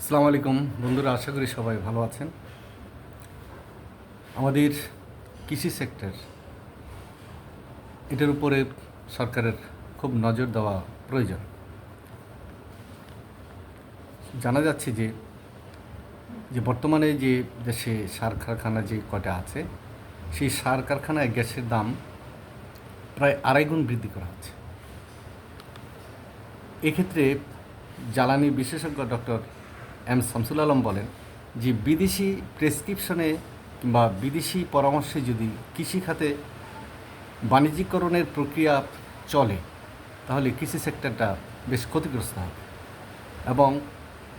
আসসালামু আলাইকুম। বন্ধুরা, আশা করি সবাই ভালো আছেন। আমাদের কৃষি সেক্টর এটার উপরে সরকারের খুব নজর দেওয়া প্রয়োজন। জানা যাচ্ছে যে যে বর্তমানে যে দেশে সার কারখানা যে কটা আছে, সেই সার কারখানায় গ্যাসের দাম প্রায় আড়াই গুণ বৃদ্ধি করা হচ্ছে। এক্ষেত্রে জ্বালানি বিশেষজ্ঞ ডক্টর এম শামসুল আলম বলেন যে বিদেশি প্রেসক্রিপশনে কিংবা বিদেশি পরামর্শে যদি কৃষি খাতে বাণিজ্যিকরণের প্রক্রিয়া চলে, তাহলে কৃষি সেক্টরটা বেশ ক্ষতিগ্রস্ত হবে। এবং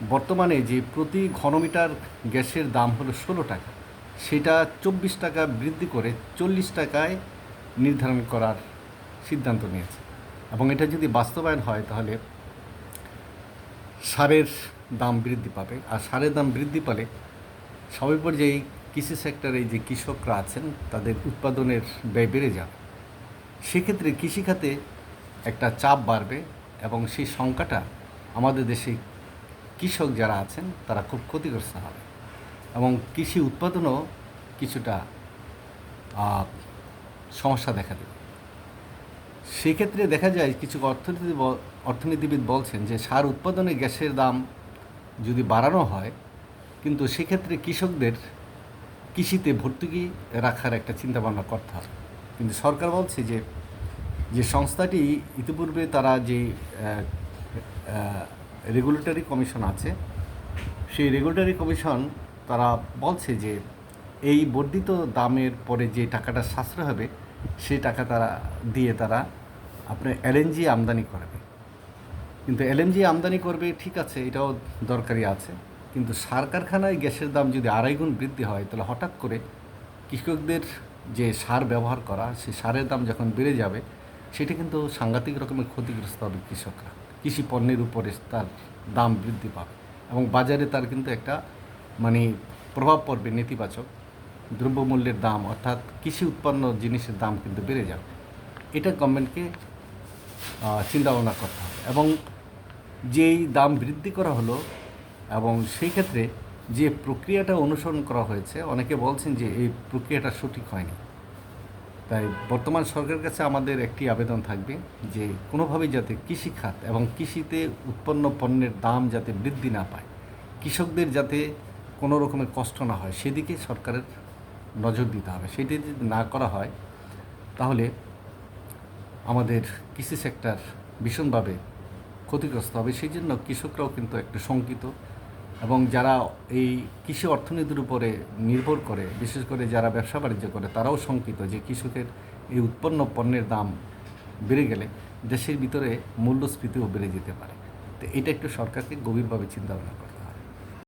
বর্তমানে যে প্রতি ঘনমিটার গ্যাসের দাম হলো ষোলো টাকা, সেটা চব্বিশ টাকা বৃদ্ধি করে চল্লিশ টাকায় নির্ধারণ করার সিদ্ধান্ত নিয়েছে। এবং এটা যদি বাস্তবায়ন হয়, তাহলে সারের দাম বৃদ্ধি পাবে আর সারের দাম বৃদ্ধি পেলে সবাই পর্যায়ে কৃষি সেক্টরে যে কৃষকরা আছেন, তাদের উৎপাদনের ব্যয় বেড়ে যাবে। সেক্ষেত্রে কৃষিখাতে একটা চাপ বাড়বে এবং সেই সংখ্যাটা আমাদের দেশে কৃষক যারা আছেন, তারা খুব ক্ষতিগ্রস্ত হবে এবং কৃষি উৎপাদনও কিছুটা সমস্যা দেখা দেবে। সেক্ষেত্রে দেখা যায় কিছু অর্থনীতি, অর্থনীতিবিদ বলছেন যে সার উৎপাদনে গ্যাসের দাম যদি বাড়ানো হয়, কিন্তু সেক্ষেত্রে কৃষকদের কৃষিতে ভর্তুকি রাখার একটা চিন্তাভাবনা করতে হবে। কিন্তু সরকার বলছে যে যে সংস্থাটি ইতিপূর্বে তারা যে রেগুলেটরি কমিশন আছে, সেই রেগুলেটরি কমিশন তারা বলছে যে, এই বর্ধিত দামের পরে যে টাকাটা সাশ্রয় হবে, সেই টাকা তারা দিয়ে তারা আপনার এলএনজি আমদানি করবে। কিন্তু এলএনজি আমদানি করবে, ঠিক আছে, এটাও দরকারি আছে। কিন্তু সার কারখানায় গ্যাসের দাম যদি আড়াই গুণ বৃদ্ধি হয়, তাহলে হঠাৎ করে কৃষকদের যে সার ব্যবহার করা, সেই সারের দাম যখন বেড়ে যাবে, সেটা কিন্তু সাংঘাতিক রকমের ক্ষতিগ্রস্ত হবে কৃষকরা। কৃষি পণ্যের উপরে তার দাম বৃদ্ধি পাবে এবং বাজারে তার কিন্তু একটা মানে প্রভাব পড়বে নেতিবাচক। দ্রব্যমূল্যের দাম, অর্থাৎ কৃষি উৎপন্ন জিনিসের দাম কিন্তু বেড়ে যাবে। এটা গভর্নমেন্টকে চিন্তা ভাবনা করতে হবে। এবং যেই দাম বৃদ্ধি করা হলো এবং সেই ক্ষেত্রে যে প্রক্রিয়াটা অনুসরণ করা হয়েছে, অনেকে বলছেন যে এই প্রক্রিয়াটা সঠিক হয়নি। তাই বর্তমান সরকারের কাছে আমাদের একটি আবেদন থাকবে যে কোনোভাবেই যাতে কৃষিখাত এবং কৃষিতে উৎপন্ন পণ্যের দাম যাতে বৃদ্ধি না পায়, কৃষকদের যাতে কোনো রকমের কষ্ট না হয়, সেদিকে সরকারের নজর দিতে হবে। সেটি যদি না করা হয়, তাহলে আমাদের কৃষি সেক্টর ভীষণভাবে ক্ষতিগ্রস্ত হবে, সেই জন্য কৃষকরাও কিন্তু একটু শঙ্কিত। এবং যারা এই কৃষি অর্থনীতির উপরে নির্ভর করে, বিশেষ করে যারা ব্যবসা বাণিজ্য করে, তারাও শঙ্কিত যে কৃষকের এই উৎপন্ন পণ্যের দাম বেড়ে গেলে দেশের ভিতরে মূল্যস্ফীতিও বেড়ে যেতে পারে। তো এটা একটু সরকারকে গভীরভাবে চিন্তা ভাবনা হবে।